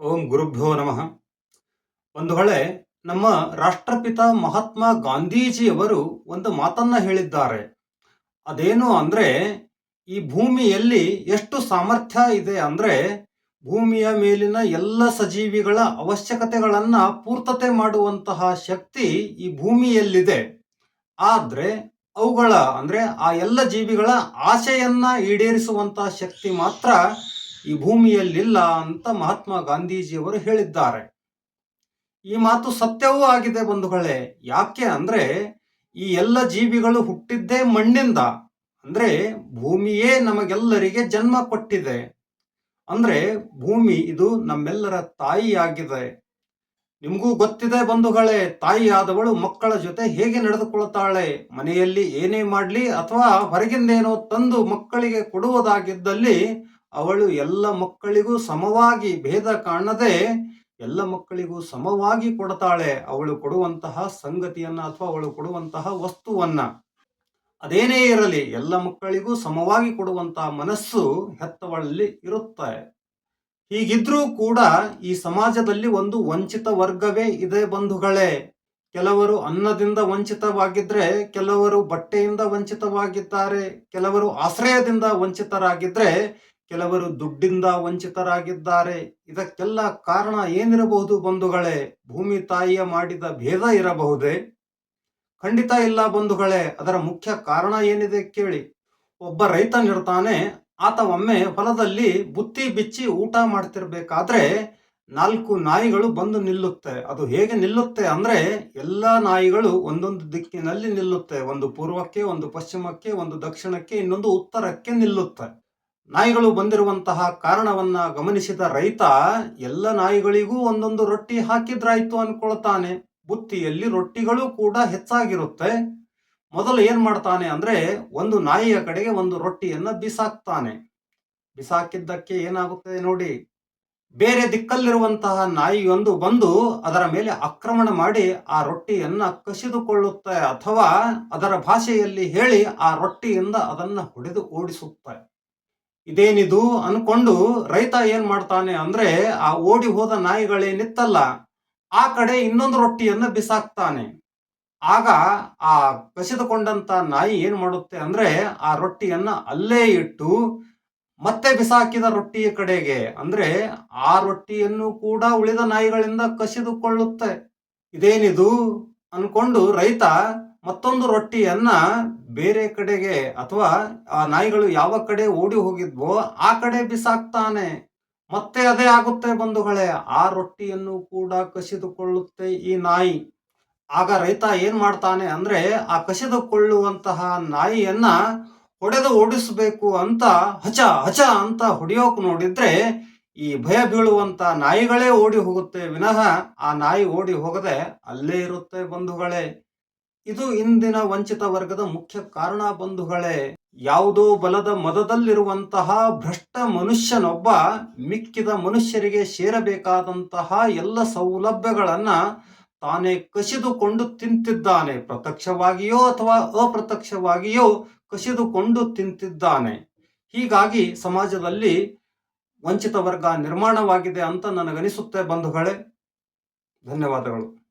ಓಂ ಗುರುಭ್ಯೋ ನಮಃ. ಒಂದು ಬಂಧುಗಳೇ ನಮ್ಮ ರಾಷ್ಟ್ರಪಿತ ಮಹಾತ್ಮ ಗಾಂಧೀಜಿಯವರು ಒಂದು ಮಾತನ್ನ ಹೇಳಿದ್ದಾರೆ. ಅದೇನು ಅಂದ್ರೆ, ಈ ಭೂಮಿಯಲ್ಲಿ ಎಷ್ಟು ಸಾಮರ್ಥ್ಯ ಇದೆ ಅಂದ್ರೆ, ಭೂಮಿಯ ಮೇಲಿನ ಎಲ್ಲ ಸಜೀವಿಗಳ ಅವಶ್ಯಕತೆಗಳನ್ನ ಪೂರ್ತತೆ ಮಾಡುವಂತಹ ಶಕ್ತಿ ಈ ಭೂಮಿಯಲ್ಲಿದೆ. ಆದ್ರೆ, ಅವುಗಳ ಅಂದ್ರೆ ಆ ಎಲ್ಲ ಜೀವಿಗಳ ಆಸೆಯನ್ನು ಈಡೇರಿಸುವಂತಹ ಶಕ್ತಿ ಮಾತ್ರ ಈ ಭೂಮಿಯಲ್ಲಿಲ್ಲ ಅಂತ ಮಹಾತ್ಮ ಗಾಂಧೀಜಿಯವರು ಹೇಳಿದ್ದಾರೆ. ಈ ಮಾತು ಸತ್ಯವೂ ಆಗಿದೆ ಬಂಧುಗಳೇ. ಯಾಕೆ ಅಂದ್ರೆ ಈ ಎಲ್ಲ ಜೀವಿಗಳು ಹುಟ್ಟಿದ್ದೇ ಮಣ್ಣಿಂದ. ಅಂದ್ರೆ ಭೂಮಿಯೇ ನಮಗೆಲ್ಲರಿಗೆ ಜನ್ಮ ಕೊಟ್ಟಿದೆ. ಅಂದ್ರೆ ಭೂಮಿ ಇದು ನಮ್ಮೆಲ್ಲರ ತಾಯಿಯಾಗಿದೆ. ನಿಮಗೂ ಗೊತ್ತಿದೆ ಬಂಧುಗಳೇ, ತಾಯಿಯಾದವಳು ಮಕ್ಕಳ ಜೊತೆ ಹೇಗೆ ನಡೆದುಕೊಳ್ತಾಳೆ ಮನೆಯಲ್ಲಿ ಏನೇ ಮಾಡಲಿ ಅಥವಾ ಹೊರಗಿಂದೇನೋ ತಂದು ಮಕ್ಕಳಿಗೆ ಕೊಡುವುದಾಗಿದ್ದಲ್ಲಿ ಅವಳು ಎಲ್ಲ ಮಕ್ಕಳಿಗೂ ಸಮವಾಗಿ ಭೇದ ಕಾಣದೆ ಎಲ್ಲ ಮಕ್ಕಳಿಗೂ ಸಮವಾಗಿ ಕೊಡ್ತಾಳೆ. ಅವಳು ಕೊಡುವಂತಹ ಸಂಗತಿಯನ್ನ ಅಥವಾ ಅವಳು ಕೊಡುವಂತಹ ವಸ್ತುವನ್ನ. ಅದೇನೇ ಇರಲಿ, ಎಲ್ಲ ಮಕ್ಕಳಿಗೂ ಸಮವಾಗಿ ಕೊಡುವಂತಹ ಮನಸ್ಸು ಹೆತ್ತವಳಲ್ಲಿ ಇರುತ್ತೆ. ಹೀಗಿದ್ರೂ ಕೂಡ ಈ ಸಮಾಜದಲ್ಲಿ ಒಂದು ವಂಚಿತ ವರ್ಗವೇ ಇದೆ ಬಂಧುಗಳೇ. ಕೆಲವರು ಅನ್ನದಿಂದ ವಂಚಿತವಾಗಿದ್ರೆ ಕೆಲವರು ಬಟ್ಟೆಯಿಂದ ವಂಚಿತವಾಗಿದ್ದಾರೆ. ಕೆಲವರು ಆಶ್ರಯದಿಂದ ವಂಚಿತರಾಗಿದ್ರೆ ಕೆಲವರು ದುಡ್ಡಿಂದ ವಂಚಿತರಾಗಿದ್ದಾರೆ. ಇದಕ್ಕೆಲ್ಲ ಕಾರಣ ಏನಿರಬಹುದು ಬಂಧುಗಳೇ? ಭೂಮಿ ತಾಯಿಯ ಮಾಡಿದ ಭೇದ ಇರಬಹುದೇ? ಖಂಡಿತ ಇಲ್ಲ ಬಂಧುಗಳೇ, ಅದರ ಮುಖ್ಯ ಕಾರಣ ಏನಿದೆ ಕೇಳಿ. ಒಬ್ಬ ರೈತನಿರ್ತಾನೆ, ಆತ ಒಮ್ಮೆ ಹೊಲದಲ್ಲಿ ಬುತ್ತಿ ಬಿಚ್ಚಿ ಊಟ ಮಾಡ್ತಿರ್ಬೇಕಾದ್ರೆ ನಾಲ್ಕು ನಾಯಿಗಳು ಬಂದು ನಿಲ್ಲುತ್ತೆ. ಅದು ಹೇಗೆ ನಿಲ್ಲುತ್ತೆ ಅಂದ್ರೆ ಎಲ್ಲಾ ನಾಯಿಗಳು ಒಂದೊಂದು ದಿಕ್ಕಿನಲ್ಲಿ ನಿಲ್ಲುತ್ತೆ. ಒಂದು ಪೂರ್ವಕ್ಕೆ, ಒಂದು ಪಶ್ಚಿಮಕ್ಕೆ, ಒಂದು ದಕ್ಷಿಣಕ್ಕೆ, ಇನ್ನೊಂದು ಉತ್ತರಕ್ಕೆ ನಿಲ್ಲುತ್ತೆ. ನಾಯಿಗಳು ಬಂದಿರುವಂತಹ ಕಾರಣವನ್ನ ಗಮನಿಸಿದ ರೈತ, ಎಲ್ಲ ನಾಯಿಗಳಿಗೂ ಒಂದೊಂದು ರೊಟ್ಟಿ ಹಾಕಿದ್ರಾಯ್ತು ಅನ್ಕೊಳ್ತಾನೆ. ಬುತ್ತಿಯಲ್ಲಿ ರೊಟ್ಟಿಗಳು ಕೂಡ ಹೆಚ್ಚಾಗಿರುತ್ತೆ. ಮೊದಲು ಏನ್ ಮಾಡ್ತಾನೆ ಅಂದ್ರೆ ಒಂದು ನಾಯಿಯ ಕಡೆಗೆ ಒಂದು ರೊಟ್ಟಿಯನ್ನ ಬಿಸಾಕ್ತಾನೆ. ಬಿಸಾಕಿದ್ದಕ್ಕೆ ಏನಾಗುತ್ತದೆ ನೋಡಿ, ಬೇರೆ ದಿಕ್ಕಲ್ಲಿರುವಂತಹ ನಾಯಿಯೊಂದು ಬಂದು ಅದರ ಮೇಲೆ ಆಕ್ರಮಣ ಮಾಡಿ ಆ ರೊಟ್ಟಿಯನ್ನ ಕಸಿದುಕೊಳ್ಳುತ್ತೆ ಅಥವಾ ಅದರ ಭಾಷೆಯಲ್ಲಿ ಹೇಳಿ ಆ ರೊಟ್ಟಿಯಿಂದ ಅದನ್ನ ಹೊಡೆದು ಓಡಿಸುತ್ತೆ. ಇದೇನಿದು ಅನ್ಕೊಂಡು ರೈತ ಏನ್ ಮಾಡ್ತಾನೆ ಅಂದ್ರೆ ಆ ಓಡಿ ಹೋದ ನಾಯಿಗಳೇನಿತ್ತಲ್ಲ ಆ ಕಡೆ ಇನ್ನೊಂದು ರೊಟ್ಟಿಯನ್ನ ಬಿಸಾಕ್ತಾನೆ. ಆಗ ಆ ಕಸಿದುಕೊಂಡಂತ ನಾಯಿ ಏನ್ ಮಾಡುತ್ತೆ ಅಂದ್ರೆ ಆ ರೊಟ್ಟಿಯನ್ನ ಅಲ್ಲೇ ಇಟ್ಟು ಮತ್ತೆ ಬಿಸಾಕಿದ ರೊಟ್ಟಿಯ ಕಡೆಗೆ ಅಂದ್ರೆ ಆ ರೊಟ್ಟಿಯನ್ನು ಕೂಡ ಉಳಿದ ನಾಯಿಗಳಿಂದ ಕಸಿದುಕೊಳ್ಳುತ್ತೆ. ಇದೇನಿದು ಅನ್ಕೊಂಡು ರೈತ ಮತ್ತೊಂದು ರೊಟ್ಟಿಯನ್ನ ಬೇರೆ ಕಡೆಗೆ ಅಥವಾ ಆ ನಾಯಿಗಳು ಯಾವ ಕಡೆ ಓಡಿ ಹೋಗಿದ್ವೋ ಆ ಕಡೆ ಬಿಸಾಕ್ತಾನೆ. ಮತ್ತೆ ಅದೇ ಆಗುತ್ತೆ ಬಂಧುಗಳೇ, ಆ ರೊಟ್ಟಿಯನ್ನು ಕೂಡ ಕಸಿದುಕೊಳ್ಳುತ್ತೆ ಈ ನಾಯಿ. ಆಗ ರೈತ ಏನ್ ಮಾಡ್ತಾನೆ ಅಂದ್ರೆ ಆ ಕಸಿದುಕೊಳ್ಳುವಂತಹ ನಾಯಿಯನ್ನ ಹೊಡೆದು ಓಡಿಸಬೇಕು ಅಂತ, ಹಚ ಹಚ ಅಂತ ಹೊಡೆಯೋಕ್ ನೋಡಿದ್ರೆ ಈ ಭಯ ಬೀಳುವಂತ ನಾಯಿಗಳೇ ಓಡಿ ಹೋಗುತ್ತೆ. ವಿನಃ ಆ ನಾಯಿ ಓಡಿ ಹೋಗದೆ ಅಲ್ಲೇ ಇರುತ್ತೆ ಬಂಧುಗಳೇ. ಇದು ಇಂದಿನ ವಂಚಿತ ವರ್ಗದ ಮುಖ್ಯ ಕಾರಣ ಬಂಧುಗಳೇ. ಯಾವುದೋ ಬಲದ ಮದದಲ್ಲಿರುವಂತಹ ಭ್ರಷ್ಟ ಮನುಷ್ಯನೊಬ್ಬ ಮಿಕ್ಕಿದ ಮನುಷ್ಯರಿಗೆ ಸೇರಬೇಕಾದಂತಹ ಎಲ್ಲ ಸೌಲಭ್ಯಗಳನ್ನ ತಾನೇ ಕಸಿದುಕೊಂಡು ತಿಂತಿದ್ದಾನೆ. ಪ್ರತ್ಯಕ್ಷವಾಗಿಯೋ ಅಥವಾ ಅಪ್ರತ್ಯಕ್ಷವಾಗಿಯೋ ಕಸಿದುಕೊಂಡು ತಿಂತಿದ್ದಾನೆ. ಹೀಗಾಗಿ ಸಮಾಜದಲ್ಲಿ ವಂಚಿತ ವರ್ಗ ನಿರ್ಮಾಣವಾಗಿದೆ ಅಂತ ನನಗನಿಸುತ್ತೆ ಬಂಧುಗಳೇ. ಧನ್ಯವಾದಗಳು.